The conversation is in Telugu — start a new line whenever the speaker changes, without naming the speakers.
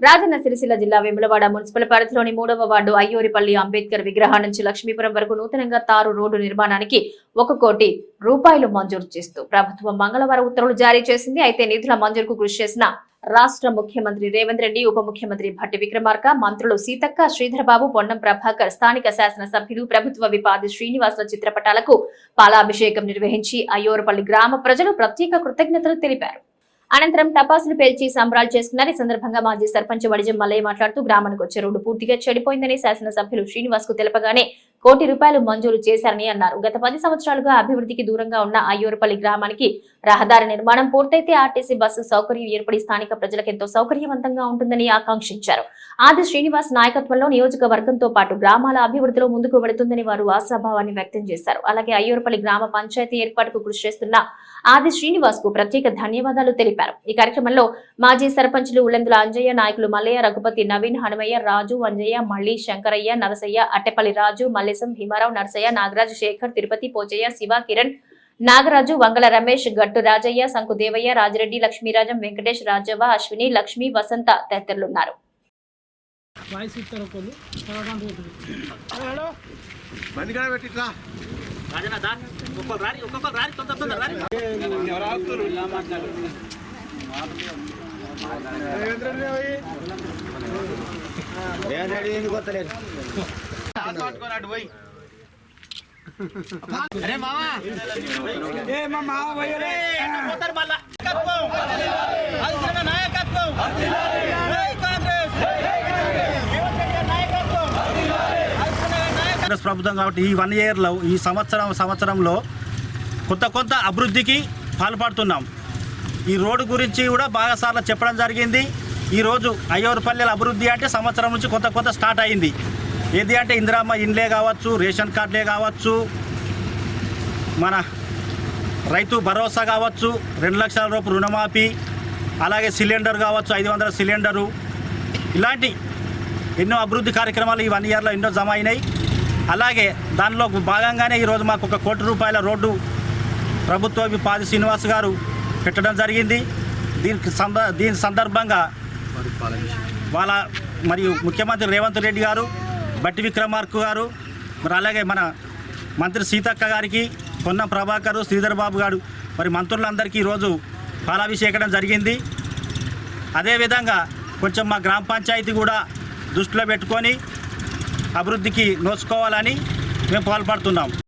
రాజన్న సిరిసిల్ల జిల్లా వెములవాడ మున్సిపల్ పరిధిలోని మూడవ వార్డు అయ్యూరిపల్లి అంబేద్కర్ విగ్రహం నుంచి లక్ష్మీపురం వరకు నూతనంగా తారు రోడ్డు నిర్మాణానికి ఒక కోటి రూపాయలు మంజూరు చేస్తూ ప్రభుత్వం మంగళవారం ఉత్తర్వులు జారీ చేసింది. అయితే నిధుల మంజూరుకు కృషి చేసిన రాష్ట్ర ముఖ్యమంత్రి రేవంత్ రెడ్డి ఉప ముఖ్యమంత్రి భట్టి విక్రమార్క మంత్రులు సీతక్క శ్రీధరబాబు పొన్నం ప్రభాకర్ స్థానిక శాసనసభ్యులు ప్రభుత్వ విపాది శ్రీనివాసుల చిత్రపటాలకు పాలాభిషేకం నిర్వహించి అయ్యోరపల్లి గ్రామ ప్రజలు ప్రత్యేక కృతజ్ఞతలు తెలిపారు. అనంతరం టపాసులు పేల్చి సంబరాలు చేసుకున్నారు. ఈ సందర్భంగా మాజీ సర్పంచ్ వడిజం మల్లయ్య మాట్లాడుతూ గ్రామానికి వచ్చే రోడ్డు పూర్తిగా చెడిపోయిందని శాసనసభ్యులు శ్రీనివాస్కు తెలపగానే కోటి రూపాయలు మంజూరు చేశారని అన్నారు. గత పది సంవత్సరాలుగా అభివృద్ధికి దూరంగా ఉన్న అయ్యూరుపల్లి గ్రామానికి రహదారి నిర్మాణం పూర్తయితే ఆర్టీసీ బస్సు సౌకర్యం ఏర్పడి స్థానిక ప్రజలకు ఎంతో సౌకర్యవంతంగా ఉంటుందని ఆకాంక్షించారు. ఆది శ్రీనివాస్ నాయకత్వంలో నియోజకవర్గంతో పాటు గ్రామాల అభివృద్ధిలో ముందుకు వెళుతుందని వారు ఆశాభావాన్ని వ్యక్తం చేశారు. అలాగే అయ్యూరుపల్లి గ్రామ పంచాయతీ ఏర్పాటుకు కృషి చేస్తున్న ఆది శ్రీనివాస్కు ప్రత్యేక ధన్యవాదాలు తెలిపారు. ఈ కార్యక్రమంలో మాజీ సర్పంచులు ఉల్లెందుల అంజయ్య నాయకులు మల్లయ్య రఘుపతి నవీన్ హనుమయ్య రాజు అంజయ్య మల్లి శంకరయ్య నరసయ్య అట్టెపల్లి రాజు మల్లేశం భీమారావు నరసయ్య నాగరాజు శేఖర్ తిరుపతి పోచయ్య శివ కిరణ్ నాగరాజు వంగల రమేష్ గట్టు రాజయ్య శంకు దేవయ్య రాజిరెడ్డి లక్ష్మీరాజం వెంకటేష్ రాజవ్వ అశ్విని లక్ష్మి వసంత తదితరులున్నారు
కాంగ్రెస్. ప్రభుత్వం కాబట్టి ఈ వన్ ఇయర్లో ఈ సంవత్సరం సంవత్సరంలో కొంత కొంత అభివృద్ధికి పాల్పడుతున్నాం. ఈ రోడ్డు గురించి కూడా బాగా సార్లు చెప్పడం జరిగింది. ఈరోజు అయ్యూరుపల్లెల అభివృద్ధి అంటే సంవత్సరం నుంచి కొంత కొంత స్టార్ట్ అయింది. ఏది అంటే ఇందిరామ్మ ఇండ్లే కావచ్చు రేషన్ కార్డులే కావచ్చు మన రైతు భరోసా కావచ్చు రెండు లక్షల రూపాయలు రుణమాఫీ అలాగే సిలిండర్ కావచ్చు ఐదు వందల సిలిండరు. ఇలాంటి ఎన్నో అభివృద్ధి కార్యక్రమాలు ఈ వన్ ఇయర్లో ఎన్నో జమ అయినాయి. అలాగే దానిలో భాగంగానే ఈరోజు మాకు ఒక కోటి రూపాయల రోడ్డు ప్రభుత్వ పాది శ్రీనివాస్ గారు పెట్టడం జరిగింది. దీనికి సంద దీని సందర్భంగా వాళ్ళ మరియు ముఖ్యమంత్రి రేవంత్ రెడ్డి గారు బట్టి విక్రమార్క గారు మరి అలాగే మన మంత్రి సీతక్క గారికి కొన్న ప్రభాకర్ శ్రీధర్ బాబు గారు మరి మంత్రులందరికీ ఈరోజు పాలాభిషేకడం జరిగింది. అదేవిధంగా కొంచెం మా గ్రామ పంచాయతీ కూడా దృష్టిలో పెట్టుకొని అభివృద్ధికి నోచుకోవాలని మేము పాల్పడుతున్నాం.